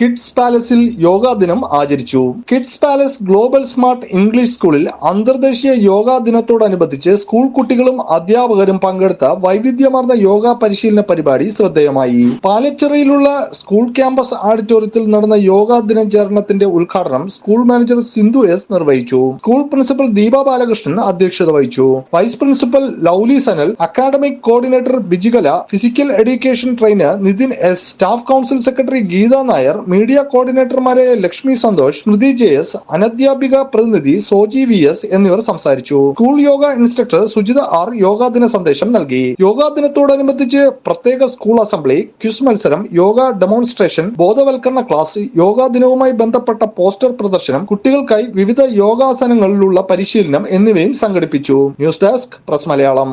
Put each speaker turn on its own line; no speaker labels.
Kids പാലസിൽ yoga ദിനം ആചരിച്ചു. Kids palace global smart English സ്കൂളിൽ അന്തർദേശീയ യോഗാ ദിനത്തോടനുബന്ധിച്ച് സ്കൂൾ കുട്ടികളും അധ്യാപകരും പങ്കെടുത്ത വൈവിധ്യമാർന്ന യോഗ പരിശീലന പരിപാടി ശ്രദ്ധേയമായി. പാലച്ചിറയിലുള്ള സ്കൂൾ ക്യാമ്പസ് ഓഡിറ്റോറിയത്തിൽ നടന്ന യോഗാ ദിനാചരണത്തിന്റെ ഉദ്ഘാടനം സ്കൂൾ മാനേജർ സിന്ധു എസ് നിർവഹിച്ചു. സ്കൂൾ പ്രിൻസിപ്പൽ ദീപ ബാലകൃഷ്ണൻ അധ്യക്ഷത വഹിച്ചു. Vice principal Lovely Sanal academic coordinator Bijikala physical education trainer Nithin S staff council secretary Geetha Nair media കോർഡിനേറ്റർമാരായ Lakshmi Santhosh Smrithi J S അനധ്യാപിക പ്രതിനിധി സോജി വി എസ് എന്നിവർ സംസാരിച്ചു. School yoga instructor Sujitha R യോഗാദിന സന്ദേശം നൽകി. യോഗാദിനത്തോടനുബന്ധിച്ച് പ്രത്യേക സ്കൂൾ അസംബ്ലി ക്വിസ് മത്സരം യോഗ ഡെമോൺസ്ട്രേഷൻ ബോധവൽക്കരണ ക്ലാസ് യോഗാദിനവുമായി ബന്ധപ്പെട്ട പോസ്റ്റർ പ്രദർശനം കുട്ടികൾക്കായി വിവിധ യോഗാസനങ്ങളിലുള്ള പരിശീലനം എന്നിവയും സംഘടിപ്പിച്ചു.
News desk press Malayalam.